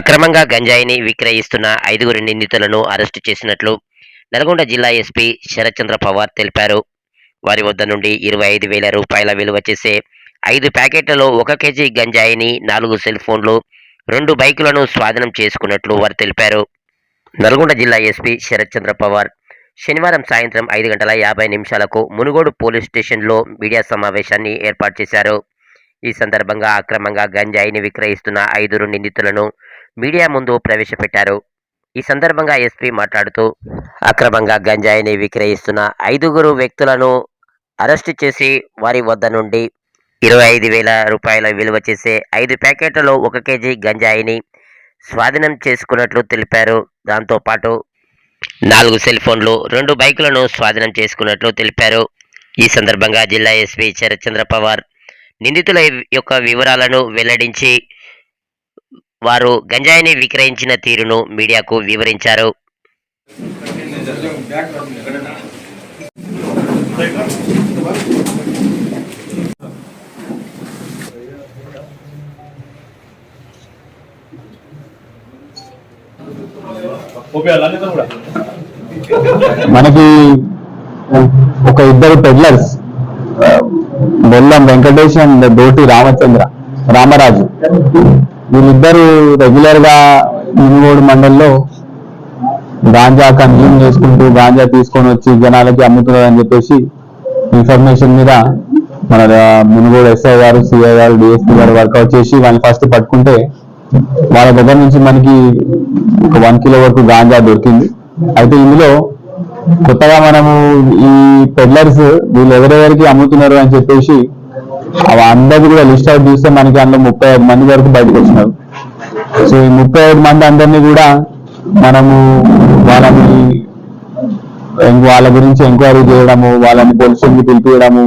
అక్రమంగా గంజాయిని విక్రయిస్తున్న ఐదుగురు నిందితులను అరెస్టు చేసినట్లు నల్గొండ జిల్లా ఎస్పీ శరత్చంద్ర పవార్ తెలిపారు. వారి వద్ద నుండి ఇరవై ఐదు వేల రూపాయల విలువ చేసే ఐదు ప్యాకెట్లలో ఒక కేజీ గంజాయిని నాలుగు సెల్ ఫోన్లు రెండు బైకులను స్వాధీనం చేసుకున్నట్లు వారు తెలిపారు. నల్గొండ జిల్లా ఎస్పీ శరత్చంద్ర పవార్ శనివారం సాయంత్రం ఐదు గంటల యాభై నిమిషాలకు మునుగోడు పోలీస్ స్టేషన్లో మీడియా సమావేశాన్ని ఏర్పాటు చేశారు. ఈ సందర్భంగా అక్రమంగా గంజాయిని విక్రయిస్తున్న ఐదుగురు నిందితులను మీడియా ముందు ప్రవేశపెట్టారు. ఈ సందర్భంగా ఎస్పీ మాట్లాడుతూ అక్రమంగా గంజాయిని విక్రయిస్తున్న ఐదుగురు వ్యక్తులను అరెస్టు చేసి వారి వద్ద నుండి ఇరవై ఐదు వేల రూపాయల విలువ చేసే ఐదు ప్యాకెట్లలో ఒక కేజీ గంజాయిని స్వాధీనం చేసుకున్నట్లు తెలిపారు. దాంతోపాటు నాలుగు సెల్ ఫోన్లు రెండు బైకులను స్వాధీనం చేసుకున్నట్లు తెలిపారు. ఈ సందర్భంగా జిల్లా ఎస్పీ శరత్చంద్ర పవార్ నిందితుల యొక్క వివరాలను వెల్లడించి వారు గంజాయిని విక్రయించిన తీరును మీడియాకు వివరించారు. మనకి ఒక ఇద్దరు పెడ్లర్స్ బెల్లం వెంకటేష్ అండ్ దోటి రామచంద్ర రామరాజు. వీళ్ళిద్దరు రెగ్యులర్గా మునుగోడు మండల్లో గాంజా కన్జ్యూమ్ చేసుకుంటూ గాంజా తీసుకొని వచ్చి జనాలకి అమ్ముతున్నారని చెప్పేసి ఇన్ఫర్మేషన్ మీద మన మునుగోడు ఎస్ఐ గారు సిఐ గారు డిఎస్పీ గారు వర్కౌట్ చేసి వాళ్ళని ఫస్ట్ పట్టుకుంటే వాళ్ళ దగ్గర నుంచి మనకి ఒక వన్ కిలో వరకు గాంజా దొరికింది. అయితే ఇందులో కొత్తగా మనము ఈ పెడ్లర్స్ వీళ్ళు ఎవరెవరికి అమ్ముతున్నారు అని చెప్పేసి అవి అందరిది కూడా లిస్ట్ అవుట్ చూస్తే మనకి అందులో ముప్పై ఐదు మంది వరకు బయటకు వచ్చినారు. సో ఈ ముప్పై ఐదు మంది అందరినీ కూడా మనము వాళ్ళని వాళ్ళ గురించి ఎంక్వైరీ చేయడము వాళ్ళని పోలీసులకి పిలిపించడము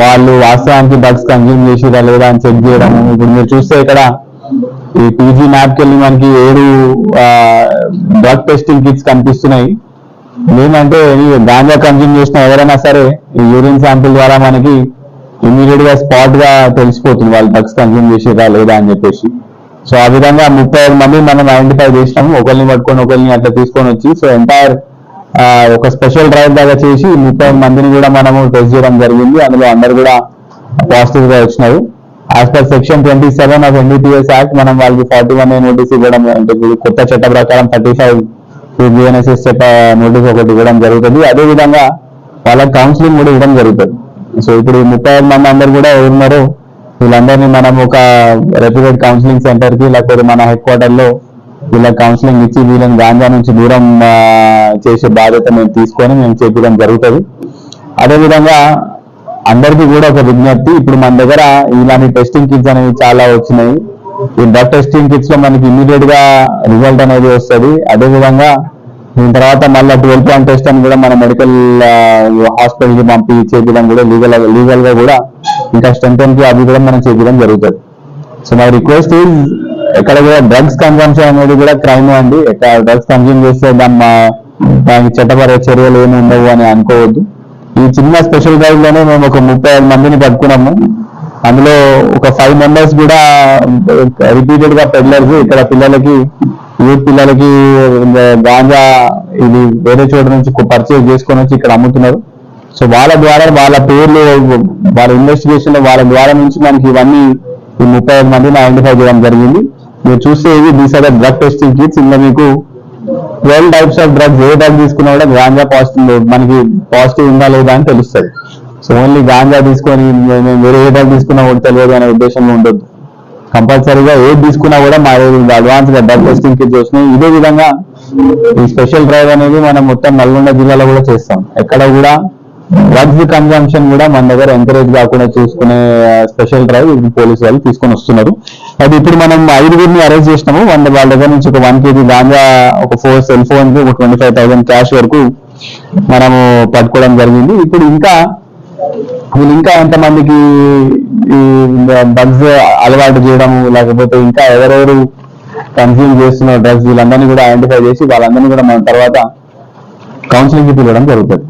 వాళ్ళు వాస్తవానికి డ్రగ్స్ కన్జ్యూమ్ చేసిరా లేదా అని చెక్ చేయడము. ఇప్పుడు మీరు చూస్తే ఇక్కడ ఈ పీజీ మ్యాప్కి వెళ్ళి మనకి ఏడు డ్రగ్ టెస్టింగ్ కిట్స్ కనిపిస్తున్నాయి. మేమంటే ఈ గాంజా కన్జ్యూమ్ చేసిన ఎవరైనా సరే ఈ యూరిన్ శాంపుల్ ద్వారా మనకి ఇమీడియట్గా స్పాట్గా తెలిసిపోతుంది వాళ్ళు డ్రగ్స్ కన్జ్యూమ్ చేసిరా లేదా అని చెప్పేసి. సో ఆ విధంగా ముప్పై ఐదు మంది మనం ఐడెంటిఫై చేసినాము. ఒకరిని పట్టుకొని ఒకరిని అట్లా తీసుకొని వచ్చి సో ఎంటైర్ ఒక స్పెషల్ డ్రైవ్ లాగా చేసి ముప్పై మందిని కూడా మనము టెస్ట్ చేయడం జరిగింది. అందులో అందరు కూడా పాజిటివ్గా వచ్చినారు. As per section twenty seven of NDPS act మనం వాళ్ళకి ఫార్టీ వన్ నోటీస్ ఇవ్వడం అంటే కొత్త చట్ట ప్రకారం థర్టీ ఫైవ్ జిఎన్ఎస్ఎస్ నోటీస్ ఒకటి ఇవ్వడం జరుగుతుంది. అదే విధంగా వాళ్ళకి కౌన్సిలింగ్ కూడా ఇవ్వడం జరుగుతుంది. సో ఇప్పుడు ఈ ముప్పై ఐదు మంది అందరు కూడా ఎవరున్నారో వీళ్ళందరినీ మనం ఒక రెప్యూటెడ్ కౌన్సిలింగ్ సెంటర్కి లేకపోతే మన హెడ్ క్వార్టర్లో వీళ్ళకి కౌన్సిలింగ్ ఇచ్చి వీళ్ళని గాంజా నుంచి దూరం చేసే బాధ్యత మేము తీసుకొని మేము చేపించడం జరుగుతుంది. అదేవిధంగా అందరికీ కూడా ఒక విజ్ఞప్తి ఇప్పుడు మన దగ్గర ఇలాంటి టెస్టింగ్ కిట్స్ అనేవి చాలా వచ్చినాయి. ఈ డ్రగ్ టెస్టింగ్ కిట్స్లో మనకి ఇమీడియట్గా రిజల్ట్ అనేది వస్తుంది. అదే విధంగా దీని తర్వాత మళ్ళీ ట్వెల్వ్ పాయింట్ టెస్ట్ అని కూడా మన మెడికల్ హాస్పిటల్కి పంపి చేపించడం కూడా లీగల్ లీగల్గా కూడా ఇంకా స్ట్రెంగ్కి అది కూడా మనం చేపించడం జరుగుతుంది. సో మై రిక్వెస్ట్ ఈజ్ ఎక్కడ కూడా డ్రగ్స్ కన్సంప్షన్ అనేది కూడా క్రైమ్ అండి. ఎక్కడ డ్రగ్స్ కన్జ్యూమ్ చేస్తే దాని దానికి చట్టపర చర్యలు ఏమి ఉండవు అని అనుకోవద్దు. ఈ చిన్న స్పెషల్ గైడ్లోనే మేము ఒక ముప్పై ఐదు మందిని పట్టుకున్నాము. అందులో ఒక ఫైవ్ మెంబర్స్ కూడా రిపీటెడ్గా పెడ్లర్స్ ఇక్కడ పిల్లలకి యూత్ పిల్లలకి గాంజా ఇది వేరే చోట నుంచి పర్చేజ్ చేసుకొని వచ్చి ఇక్కడ అమ్ముతున్నారు. సో వాళ్ళ ద్వారా వాళ్ళ పేర్లు వాళ్ళ ఇన్వెస్టిగేషన్ వాళ్ళ ద్వారా నుంచి మనకి ఇవన్నీ ఈ ముప్పై ఐదు మందిని ఐడెంటిఫై చేయడం జరిగింది. మీరు చూస్తే ఇవి these are drug testing kits ఇందులో మీకు ట్వెల్వ్ టైప్స్ ఆఫ్ డ్రగ్స్ ఏ డ్రగ్ తీసుకున్నా కూడా గాంజా పాజిటివ్ మనకి పాజిటివ్ ఉందా లేదా అని తెలుస్తుంది సో ఓన్లీ గాంజా తీసుకొని మేము వేరే ఏ డ్రగ్ తీసుకున్నా కూడా తెలియదు అనే ఉద్దేశంలో ఉండొద్దు. కంపల్సరీగా ఏది తీసుకున్నా కూడా మా అడ్వాన్స్గా డ్రగ్ టెస్టింగ్ కిట్ వచ్చినాయి. ఇదే విధంగా ఈ స్పెషల్ డ్రైవ్ అనేది మనం మొత్తం నల్గొండ జిల్లాలో కూడా చేస్తాం. ఎక్కడ కూడా డ్రగ్స్ కన్జంప్షన్ కూడా మన దగ్గర ఎంకరేజ్ కాకుండా చూసుకునే స్పెషల్ డ్రైవ్ పోలీసు వాళ్ళు తీసుకొని వస్తున్నారు. అది ఇప్పుడు మనం ఐదుగురిని అరెస్ట్ చేసినాము. వాళ్ళ వాళ్ళ దగ్గర నుంచి ఒక వన్ కేజీ గాంజా ఒక ఫోర్ సెల్ ఫోన్ ఒక ట్వంటీ ఫైవ్ థౌసండ్ క్యాష్ వరకు మనము పట్టుకోవడం జరిగింది. ఇప్పుడు ఇంకా వీళ్ళు ఇంకా ఎంతమందికి ఈ డ్రగ్స్ అలవాటు చేయడం లేకపోతే ఇంకా ఎవరెవరు కన్జ్యూమ్ చేస్తున్న డ్రగ్స్ వీళ్ళందరినీ కూడా ఐడెంటిఫై చేసి వాళ్ళందరినీ కూడా మన తర్వాత కౌన్సిలింగ్కి పిలవడం జరుగుతుంది.